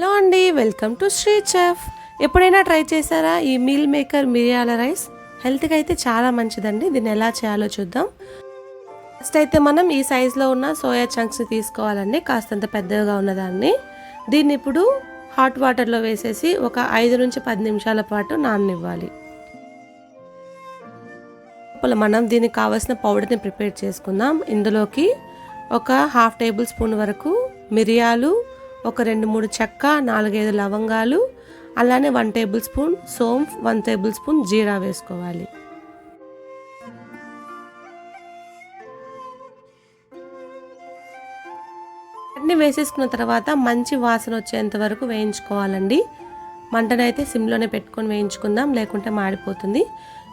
Hello అండి welcome to Sri chef. ఎప్పుడైనా try చేశారా ఈ మీల్ మేకర్ మిరియాల రైస్? హెల్త్కి అయితే చాలా మంచిదండి దీన్ని ఎలా చేయాలో చూద్దాం. ఫస్ట్ అయితే మనం ఈ సైజులో ఉన్న సోయా చంక్స్ తీసుకోవాలండి కాస్తంత పెద్దగా ఉన్నదాన్ని. దీన్ని ఇప్పుడు హాట్ వాటర్లో వేసేసి ఒక ఐదు నుంచి పది నిమిషాల పాటు నాననివ్వాలి. లోపల మనం దీనికి కావాల్సిన పౌడర్ని ప్రిపేర్ చేసుకుందాం. ఇందులోకి ఒక హాఫ్ టేబుల్ స్పూన్ వరకు మిరియాలు ఒక రెండు మూడు చెక్క నాలుగైదు లవంగాలు అలానే వన్ టేబుల్ స్పూన్ సోంఫ్ వన్ టేబుల్ స్పూన్ జీరా వేసుకోవాలి. అన్నీ వేసేసుకున్న తర్వాత మంచి వాసన వచ్చేంత వరకు వేయించుకోవాలండి. మంటనైతే సిమ్లోనే పెట్టుకొని వేయించుకుందాం లేకుంటే మాడిపోతుంది.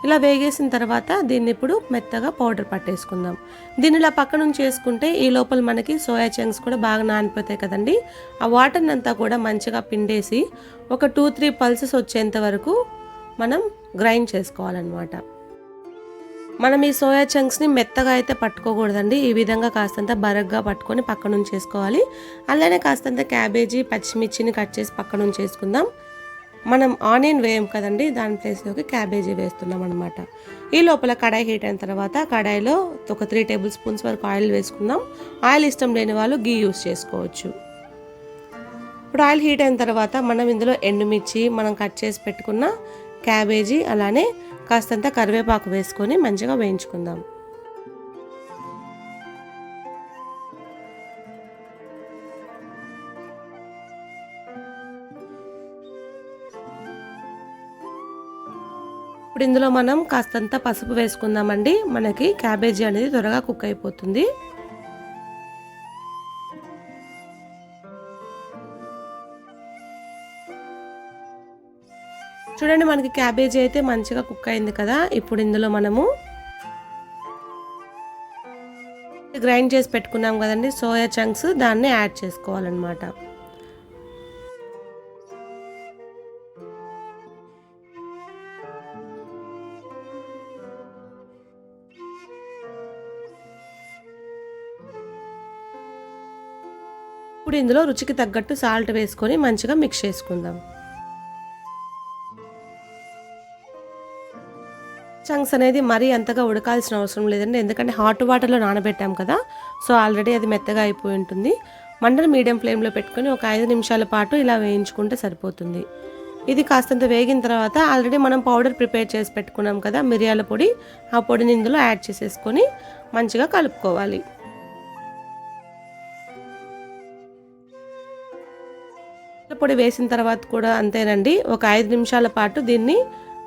ఇలా వేగేసిన తర్వాత దీన్ని ఇప్పుడు మెత్తగా పౌడర్ పట్టేసుకుందాం. దీన్ని ఇలా పక్క నుంచి వేసుకుంటే ఈ లోపల మనకి సోయా చంక్స్ కూడా బాగా నానిపోతాయి కదండి. ఆ వాటర్ని అంతా కూడా మంచిగా పిండేసి ఒక టూ త్రీ పల్సెస్ వచ్చేంత వరకు మనం గ్రైండ్ చేసుకోవాలన్నమాట. మనం ఈ సోయా చంక్స్ని మెత్తగా అయితే పట్టుకోకూడదండి. ఈ విధంగా కాస్తంత బరగ్గా పట్టుకొని పక్క నుంచి చేసుకోవాలి. అలానే కాస్తంత క్యాబేజీ పచ్చిమిర్చిని కట్ చేసి పక్క నుంచి వేసుకుందాం మనం ఆనియన్ వేయం కదండి దాని ప్లేస్లోకి క్యాబేజీ వేస్తున్నాం అనమాట ఈ లోపల కడాయి హీట్ అయిన తర్వాత కడాయిలో ఒక త్రీ టేబుల్ స్పూన్స్ వరకు ఆయిల్ వేసుకుందాం. ఆయిల్ ఇష్టం లేని వాళ్ళు గీ యూస్ చేసుకోవచ్చు. ఇప్పుడు ఆయిల్ హీట్ అయిన తర్వాత మనం ఇందులో ఎండుమిర్చి మనం కట్ చేసి పెట్టుకున్న క్యాబేజీ అలానే కాస్తంత కరివేపాకు వేసుకొని మంచిగా వేయించుకుందాం. ఇప్పుడు ఇందులో మనం కాస్తంత పసుపు వేసుకుందామండి. మనకి క్యాబేజీ అనేది త్వరగా కుక్ అయిపోతుంది. చూడండి మనకి క్యాబేజీ అయితే మంచిగా కుక్ అయింది కదా. ఇప్పుడు ఇందులో మనము గ్రైండ్ చేసి పెట్టుకున్నాం కదండి. సోయా చంక్స్ దాన్ని యాడ్ చేసుకోవాలన్నమాట. ఇప్పుడు ఇందులో రుచికి తగ్గట్టు సాల్ట్ వేసుకొని మంచిగా మిక్స్ చేసుకుందాం. చంక్స్ అనేది మరీ అంతగా ఉడకాల్సిన అవసరం లేదండి. ఎందుకంటే హాట్ వాటర్లో నానబెట్టాం కదా సో ఆల్రెడీ అది మెత్తగా అయిపోయి ఉంటుంది. మంటను మీడియం ఫ్లేమ్లో పెట్టుకొని ఒక ఐదు నిమిషాల పాటు ఇలా వేయించుకుంటే సరిపోతుంది. ఇది కాస్తంత వేగిన తర్వాత ఆల్రెడీ మనం పౌడర్ ప్రిపేర్ చేసి పెట్టుకున్నాం కదా మిరియాల పొడి ఆ పొడిని ఇందులో యాడ్ చేసేసుకొని మంచిగా కలుపుకోవాలి. పొడి వేసిన తర్వాత కూడా అంతేనండి. ఒక ఐదు నిమిషాల పాటు దీన్ని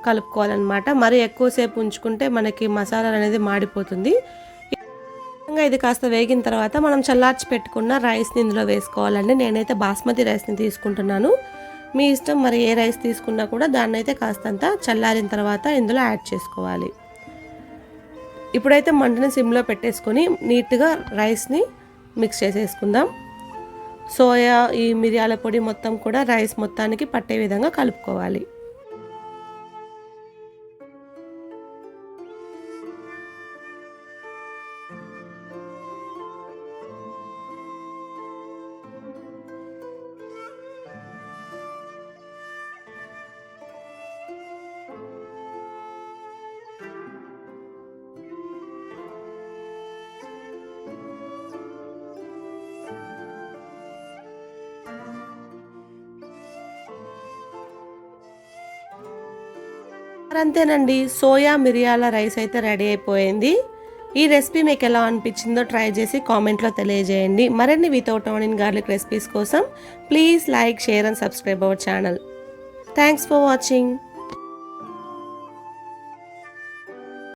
కలుపుకోవాలన్నమాట. మరి ఎక్కువసేపు ఉంచుకుంటే మనకి మసాలా అనేది మాడిపోతుంది. ఇది కాస్త వేగిన తర్వాత మనం చల్లార్చి పెట్టుకున్న రైస్ని ఇందులో వేసుకోవాలండి. నేనైతే బాస్మతి రైస్ని తీసుకుంటున్నాను. మీ ఇష్టం మరి ఏ రైస్ తీసుకున్నా కూడా దాన్ని అయితే కాస్తంత చల్లారిన తర్వాత ఇందులో యాడ్ చేసుకోవాలి. ఇప్పుడైతే మంటని సిమ్లో పెట్టేసుకొని నీట్గా రైస్ని మిక్స్ చేసేసుకుందాం. సోయా ఈ మిరియాల పొడి మొత్తం కూడా రైస్ మొత్తానికి పట్టే విధంగా కలుపుకోవాలి. అంతేనండి సోయా మిరియాల రైస్ అయితే రెడీ అయిపోయింది. ఈ రెసిపీ మీకు ఎలా అనిపించిందో ట్రై చేసి కామెంట్లో తెలియజేయండి. మరిన్ని వితౌట్ ఆనియన్ గార్లిక్ రెసిపీస్ కోసం please like share and subscribe our channel. Thanks for watching.